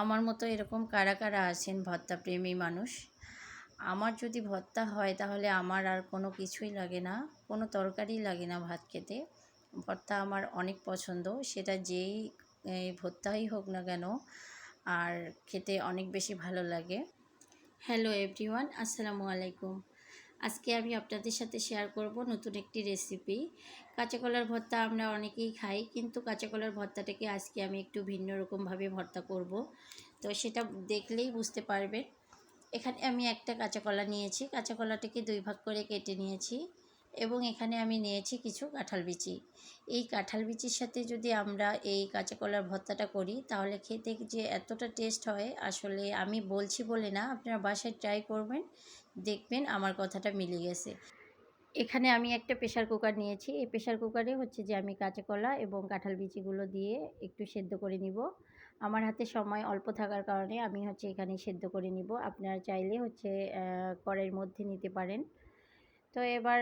আমার মতো এরকম কারা কারা আছেন ভর্তা প্রেমী মানুষ? আমার যদি ভত্তা হয় তাহলে আমার আর কোনো কিছুই লাগে না, কোনো তরকারি লাগে না ভাত খেতে। ভর্তা আমার অনেক পছন্দ, সেটা যেই ভর্তাই হোক না কেন, আর খেতে অনেক বেশি ভালো লাগে। হ্যালো এভরিওয়ান আসসালামু আলাইকুম। আজকে আমি আপনাদের সাথে শেয়ার করব নতুন একটি রেসিপি কাঁচা কলার ভর্তা আমরা অনেকেই খাই, কিন্তু কাঁচা কলার ভর্তাটাকে আজকে আমি একটু ভিন্ন রকমভাবে ভর্তা করব। তো সেটা দেখলেই বুঝতে পারবেন। এখানে আমি একটা কাঁচা কলা নিয়েছি, কাঁচা কলাটাকে দুই ভাগ করে কেটে নিয়েছি এবং এখানে আমি নিয়েছি কিছু কাঁঠাল বিচি। এই কাঁঠাল বিচির সাথে যদি আমরা এই কাঁচা কলার ভর্তাটা করি, তাহলে খেতে যে এতটা টেস্ট হয়, আসলে আমি বলছি বলে না, আপনারা বাসায় ট্রাই করবেন। দেখবেন আমার কথাটা মিলে গেছে। এখানে আমি একটা প্রেশার কুকার নিয়েছি। এই প্রেশার কুকারে হচ্ছে যে আমি কাঁচা কলা এবং কাঁঠাল বিচিগুলো দিয়ে একটু সেদ্ধ করে নিব। আমার হাতে সময় অল্প থাকার কারণে আমি হচ্ছে এখানে সেদ্ধ করে নিব। আপনারা চাইলে হচ্ছে কড়াইয়ের মধ্যে নিতে পারেন। তো এবার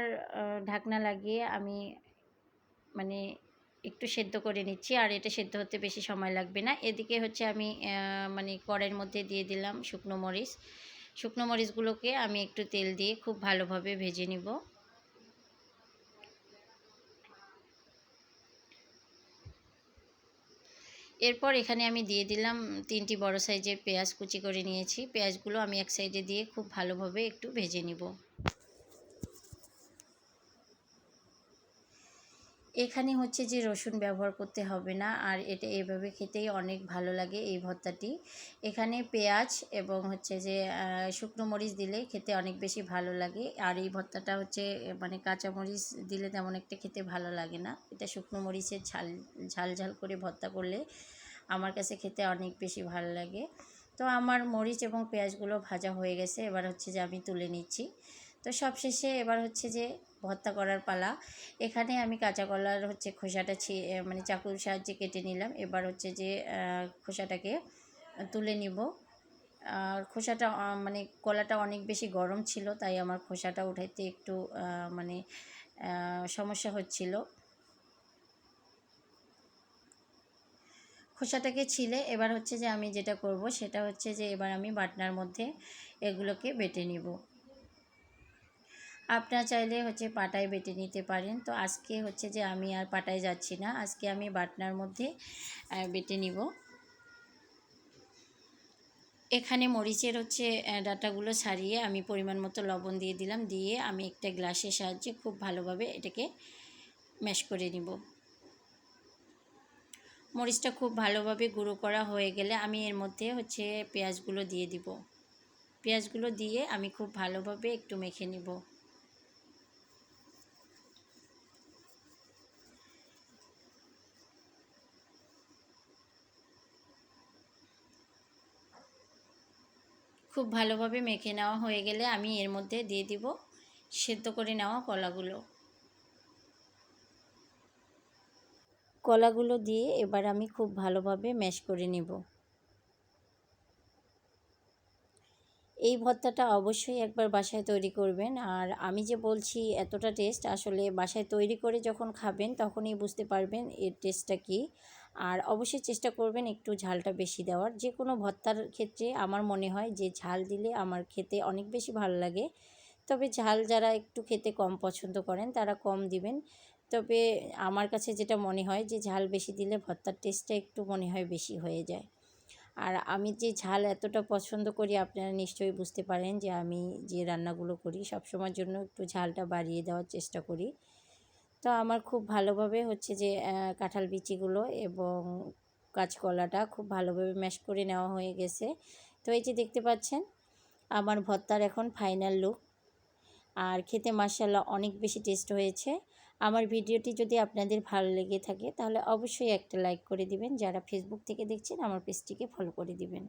ঢাকনা লাগিয়ে আমি মানে একটু সেদ্ধ করে নিচ্ছি। আর এটা সেদ্ধ হতে বেশি সময় লাগবে না। এদিকে হচ্ছে আমি মানে কড়াইয়ের মধ্যে দিয়ে দিলাম শুকনো মরিচ। শুকনো মরিচগুলোকে আমি একটু তেল দিয়ে খুব ভালোভাবে ভেজে নিব। এরপর এখানে আমি দিয়ে দিলাম তিনটি বড় সাইজের পেঁয়াজ কুচি করে নিয়েছি। পেঁয়াজগুলো আমি এক সাইডে দিয়ে খুব ভালোভাবে একটু ভেজে নিব। এখানে হচ্ছে যে রসুন ব্যবহার করতে হবে না। আর এটা এভাবে খেতেই অনেক ভালো লাগে এই ভর্তাটি। এখানে পেঁয়াজ এবং হচ্ছে যে শুকনো মরিচ দিলে খেতে অনেক বেশি ভালো লাগে। আর এই ভর্তাটা হচ্ছে মানে কাঁচা মরিচ দিলে তেমন একটা খেতে ভালো লাগে না। এটা শুকনো মরিচের ঝাল ঝাল ঝাল করে ভর্তা করলে আমার কাছে খেতে অনেক বেশি ভালো লাগে। তো আমার মরিচ এবং পেঁয়াজগুলো ভাজা হয়ে গেছে। এবার হচ্ছে যে আমি তুলে নিচ্ছি। তো সব শেষে এবার হচ্ছে যে ভর্তা করার পালা। এখানে আমি কাঁচা কলার হচ্ছে খোসাটা ছি মানে চাকুর সাহায্যে কেটে নিলাম। এবার হচ্ছে যে খোসাটাকে তুলে নিব। আর খোসাটা মানে কলাটা অনেক বেশি গরম ছিল, তাই আমার খোসাটা উঠাইতে একটু মানে সমস্যা হচ্ছিল। খোসাটাকে ছিলে। এবার হচ্ছে যে আমি যেটা করব, সেটা হচ্ছে যে এবার আমি বাটনার মধ্যে এগুলোকে বেটে নিব। আপনারা চাইলে হচ্ছে পাটায় বেটে নিতে পারেন। তো আজকে হচ্ছে যে আমি আর পাটায় যাচ্ছি না, আজকে আমি বাটনার মধ্যে বেটে নিব। এখানে মরিচের হচ্ছে ডাটাগুলো ছাড়িয়ে আমি পরিমাণ মতো লবণ দিয়ে দিলাম। দিয়ে আমি একটা গ্লাসের সাহায্যে খুব ভালোভাবে এটাকে ম্যাশ করে নিব। মরিচটা খুব ভালোভাবে গুঁড়ো করা হয়ে গেলে আমি এর মধ্যে হচ্ছে পেঁয়াজগুলো দিয়ে দিব। পেঁয়াজগুলো দিয়ে আমি খুব ভালোভাবে একটু মেখে নিব। খুব ভালোভাবে মেখে নেওয়া হয়ে গেলে আমি এর মধ্যে দিয়ে দিব সেদ্ধ করে নেওয়া কলাগুলো। কলাগুলো দিয়ে এবার আমি খুব ভালোভাবে ম্যাশ করে নেব। এই ভর্তাটা অবশ্যই একবার বাসায় তৈরি করবেন। আর আমি যে বলছি এতটা টেস্ট আসলে বাসায় তৈরি করে যখন খাবেন তখনই বুঝতে পারবেন এর টেস্টটা কী। আর অবশ্যই চেষ্টা করবেন একটু ঝালটা বেশি দেওয়ার। যে কোনো ভর্তার ক্ষেত্রে আমার মনে হয় যে ঝাল দিলে আমার খেতে অনেক বেশি ভালো লাগে। তবে ঝাল যারা একটু খেতে কম পছন্দ করেন তারা কম দিবেন। তবে আমার কাছে যেটা মনে হয় যে ঝাল বেশি দিলে ভর্তার টেস্টটা একটু মনে হয় বেশি হয়ে যায়। আর আমি যে ঝাল এতটা পছন্দ করি, আপনারা নিশ্চয়ই বুঝতে পারেন যে আমি যে রান্নাগুলো করি সব সবসময়ের জন্য একটু ঝালটা বাড়িয়ে দেওয়ার চেষ্টা করি। তো আমার খুব ভালোভাবে হচ্ছে যে কাঁঠাল বিচিগুলো এবং কাঁচকলাটা খুব ভালোভাবে ম্যাশ করে নেওয়া হয়ে গেছে। তো এই যে দেখতে পাচ্ছেন, আমার ভর্তার এখন ফাইনাল লুক। আর খেতে মাসাল্লাহ অনেক বেশি টেস্ট হয়েছে। আমার ভিডিওটি যদি আপনাদের ভালো লেগে থাকে, তাহলে অবশ্যই একটা লাইক করে দিবেন। যারা ফেসবুক থেকে দেখছেন, আমার পেজটিকে ফলো করে দিবেন।